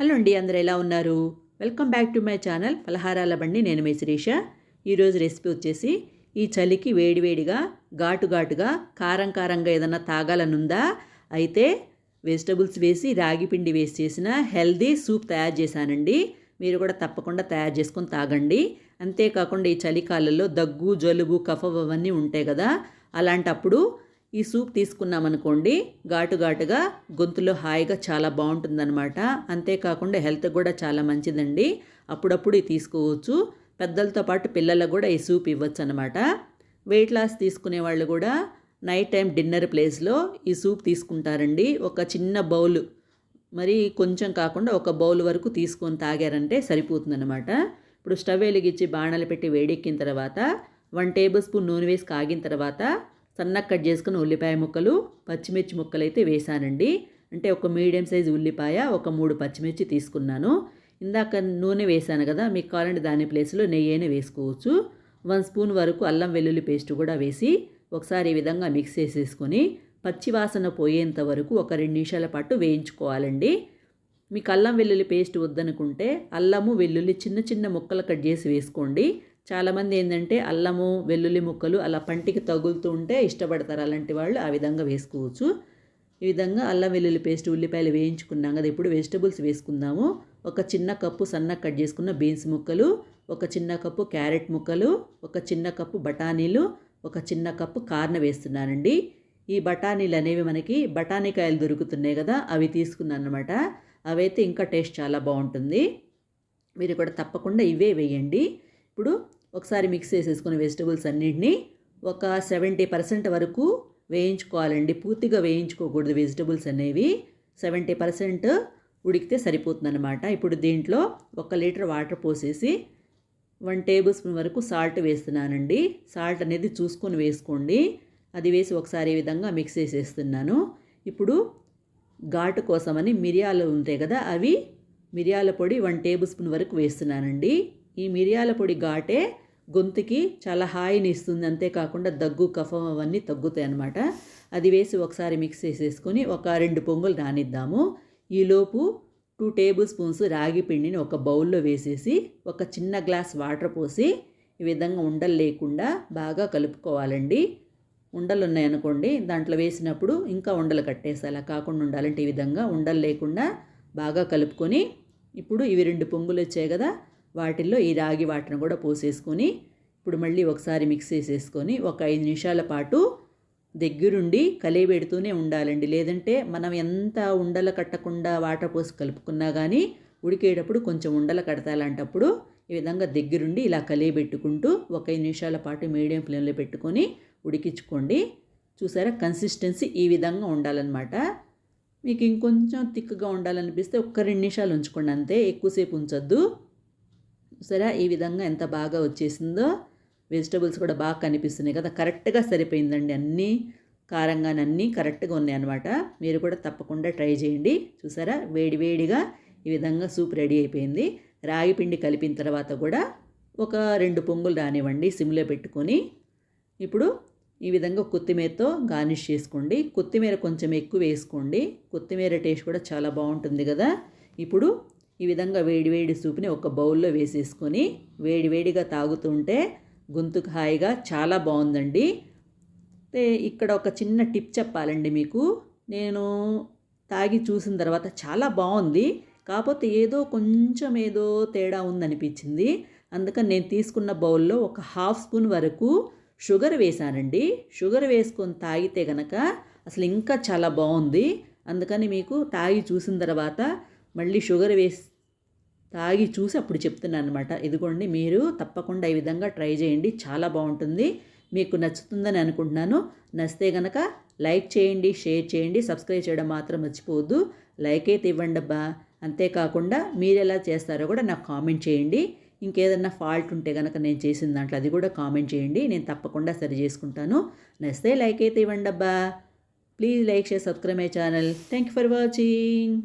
Hello అండి అందరు ఎలా ఉన్నారు? Welcome back to my channel పలహారాల బండి. నేను మీ శిరీష. ఈరోజు రెసిపీ వచ్చేసి ఈ చలికి వేడివేడిగా ఘాటు ఘాటుగా కారం కారంగా ఏదన్నా తాగాలనుందా? అయితే వెజిటబుల్స్ వేసి రాగి పిండి వేసి చేసిన హెల్దీ సూప్ తయారు చేశానండి. మీరు కూడా తప్పకుండా తయారు చేసుకొని తాగండి. అంతేకాకుండా ఈ చలికాలంలో దగ్గు జలుబు కఫం అవన్నీ ఉంటాయి కదా అలాంటప్పుడు ఈ సూప్ తీసుకున్నామనుకోండి ఘాటు ఘాటుగా గొంతులో హాయిగా చాలా బాగుంటుందన్నమాట. అంతేకాకుండా హెల్త్ కూడా చాలా మంచిదండి. అప్పుడప్పుడు ఇది తీసుకోవచ్చు. పెద్దలతో పాటు పిల్లలకు కూడా ఈ సూప్ ఇవ్వచ్చు అనమాట వెయిట్ లాస్ తీసుకునే వాళ్ళు కూడా నైట్ టైం డిన్నర్ ప్లేస్లో ఈ సూప్ తీసుకుంటారండి. ఒక చిన్న బౌల్ మరి కొంచెం కాకుండా ఒక బౌల్ వరకు తీసుకొని తాగారంటే సరిపోతుందన్నమాట. ఇప్పుడు స్టవ్ వెలిగించి బాణాలు పెట్టి వేడెక్కిన తర్వాత వన్ టేబుల్ స్పూన్ నూనె వేసి కాగిన తర్వాత సన్నగా కట్ చేసుకుని ఉల్లిపాయ ముక్కలు పచ్చిమిర్చి ముక్కలు అయితే వేసానండి. అంటే ఒక మీడియం సైజు ఉల్లిపాయ ఒక మూడు పచ్చిమిర్చి తీసుకున్నాను. ఇందాక నూనె వేసాను కదా మీకు కావాలంటే దాని ప్లేస్లో నెయ్యినే వేసుకోవచ్చు. వన్ స్పూన్ వరకు అల్లం వెల్లుల్లి పేస్ట్ కూడా వేసి ఒకసారి ఈ విధంగా మిక్స్ చేసేసుకొని పచ్చి వాసన పోయేంత వరకు ఒక రెండు నిమిషాల పాటు వేయించుకోవాలండి. మీకు అల్లం వెల్లుల్లి పేస్ట్ వద్దనుకుంటే అల్లము వెల్లుల్లి చిన్న చిన్న ముక్కలు కట్ చేసి వేసుకోండి. చాలామంది ఏంటంటే అల్లము వెల్లుల్లి ముక్కలు అలా పంటికి తగులుతూ ఉంటే ఇష్టపడతారు. అలాంటి వాళ్ళు ఆ విధంగా వేసుకోవచ్చు. ఈ విధంగా అల్లం వెల్లుల్లి పేస్ట్ ఉల్లిపాయలు వేయించుకున్నాం కదా ఇప్పుడు వెజిటబుల్స్ వేసుకుందాము. ఒక చిన్న కప్పు సన్న కట్ చేసుకున్న బీన్స్ ముక్కలు ఒక చిన్న కప్పు క్యారెట్ ముక్కలు ఒక చిన్న కప్పు బఠానీలు ఒక చిన్న కప్పు కార్న వేస్తున్నానండి. ఈ బఠానీలు అనేవి మనకి బఠానీకాయలు దొరుకుతున్నాయి కదా అవి తీసుకున్నాను అనమాట అవైతే ఇంకా టేస్ట్ చాలా బాగుంటుంది. మీరు కూడా తప్పకుండా ఇవే వేయండి. ఇప్పుడు ఒకసారి మిక్స్ చేసేసుకుని వెజిటబుల్స్ అన్నింటినీ ఒక సెవెంటీ పర్సెంట్ వరకు వేయించుకోవాలండి. పూర్తిగా వేయించుకోకూడదు వెజిటబుల్స్ అనేవి. సెవెంటీ పర్సెంట్ ఉడికితే సరిపోతుందన్నమాట. ఇప్పుడు దీంట్లో ఒక లీటర్ వాటర్ పోసేసి వన్ టేబుల్ స్పూన్ వరకు సాల్ట్ వేస్తున్నానండి. సాల్ట్ అనేది చూసుకొని వేసుకోండి. అది వేసి ఒకసారి ఈ విధంగా మిక్స్ చేసేస్తున్నాను. ఇప్పుడు ఘాటు కోసమని మిరియాలు ఉంటాయి కదా అవి మిరియాల పొడి వన్ టేబుల్ స్పూన్ వరకు వేస్తున్నానండి. ఈ మిరియాల పొడి ఘాటే గొంతుకి చాలా హాయిని ఇస్తుంది. అంతేకాకుండా దగ్గు కఫం అవన్నీ తగ్గుతాయి అన్నమాట. అది వేసి ఒకసారి మిక్స్ చేసేసుకొని ఒక రెండు పొంగులు రానిద్దాము. ఈలోపు టూ టేబుల్ స్పూన్స్ రాగి పిండిని ఒక బౌల్లో వేసేసి ఒక చిన్న గ్లాస్ వాటర్ పోసి ఈ విధంగా ఉండలు లేకుండా బాగా కలుపుకోవాలండి. ఉండలు ఉన్నాయనుకోండి దాంట్లో వేసినప్పుడు ఇంకా ఉండలు కట్టేసి అలా కాకుండా ఉండాలంటే ఈ విధంగా ఉండలు లేకుండా బాగా కలుపుకొని ఇప్పుడు ఇవి రెండు పొంగులు వచ్చాయి కదా వాటిల్లో ఈ రాగి వాటిని కూడా పోసేసుకొని ఇప్పుడు మళ్ళీ ఒకసారి మిక్స్ చేసేసుకొని ఒక ఐదు నిమిషాల పాటు దగ్గరుండి కలియబెడుతూనే ఉండాలండి. లేదంటే మనం ఎంత ఉండలు కట్టకుండా వాటర్ పోసి కలుపుకున్నా కానీ ఉడికేటప్పుడు కొంచెం ఉండలు కడతాలంటప్పుడు ఈ విధంగా దగ్గరుండి ఇలా కలియబెట్టుకుంటూ ఒక ఐదు నిమిషాల పాటు మీడియం ఫ్లేమ్లో పెట్టుకొని ఉడికించుకోండి. చూసారా? కన్సిస్టెన్సీ ఈ విధంగా ఉండాలన్నమాట. మీకు ఇంకొంచెం థిక్గా ఉండాలనిపిస్తే ఒక్క రెండు నిమిషాలు ఉంచుకోండి అంతే. ఎక్కువసేపు ఉంచొద్దు. సరే ఈ విధంగా ఎంత బాగా వచ్చేసిందో వెజిటబుల్స్ కూడా బాగా కనిపిస్తున్నాయి కదా. కరెక్ట్గా సరిపోయిందండి అన్నీ. కారంగానన్నీ కరెక్ట్గా ఉన్నాయి అనమాట మీరు కూడా తప్పకుండా ట్రై చేయండి. చూసారా? వేడి వేడిగా ఈ విధంగా సూప్ రెడీ అయిపోయింది. రాగి పిండి కలిపిన తర్వాత కూడా ఒక రెండు పొంగులు రానివ్వండి సిమ్లో పెట్టుకొని. ఇప్పుడు ఈ విధంగా కొత్తిమీరతో గార్నిష్ చేసుకోండి. కొత్తిమీర కొంచెం ఎక్కువ వేసుకోండి. కొత్తిమీర టేస్ట్ కూడా చాలా బాగుంటుంది కదా. ఇప్పుడు ఈ విధంగా వేడివేడి సూప్ని ఒక బౌల్లో వేసేసుకొని వేడివేడిగా తాగుతుంటే గొంతుకు హాయిగా చాలా బాగుందండి. ఇక్కడ ఒక చిన్న టిప్ చెప్పాలండి మీకు. నేను తాగి చూసిన తర్వాత చాలా బాగుంది. కాకపోతే ఏదో కొంచెం ఏదో తేడా ఉందనిపించింది. అందుకని నేను తీసుకున్న బౌల్లో ఒక హాఫ్ స్పూన్ వరకు షుగర్ వేసానండి షుగర్ వేసుకొని తాగితే గనక అసలు ఇంకా చాలా బాగుంది. అందుకని మీకు తాగి చూసిన తర్వాత మళ్ళీ షుగర్ వేసి తాగి చూసి అప్పుడు చెప్తున్నాను అనమాట ఇదిగోండి మీరు తప్పకుండా ఈ విధంగా ట్రై చేయండి. చాలా బాగుంటుంది. మీకు నచ్చుతుందని అనుకుంటున్నాను. నచ్చితే గనక లైక్ చేయండి షేర్ చేయండి. సబ్స్క్రైబ్ చేయడం మాత్రం మర్చిపోవద్దు. లైక్ అయితే ఇవ్వండి అబ్బా. అంతేకాకుండా మీరు ఎలా చేస్తారో కూడా నాకు కామెంట్ చేయండి. ఇంకేదన్నా ఫాల్ట్ ఉంటే కనుక నేను చేసిన దాంట్లో అది కూడా కామెంట్ చేయండి. నేను తప్పకుండా సరి చేసుకుంటాను. నచ్చితే లైక్ అయితే ఇవ్వండి అబ్బా. Please like share subscribe my channel. Thank you for watching.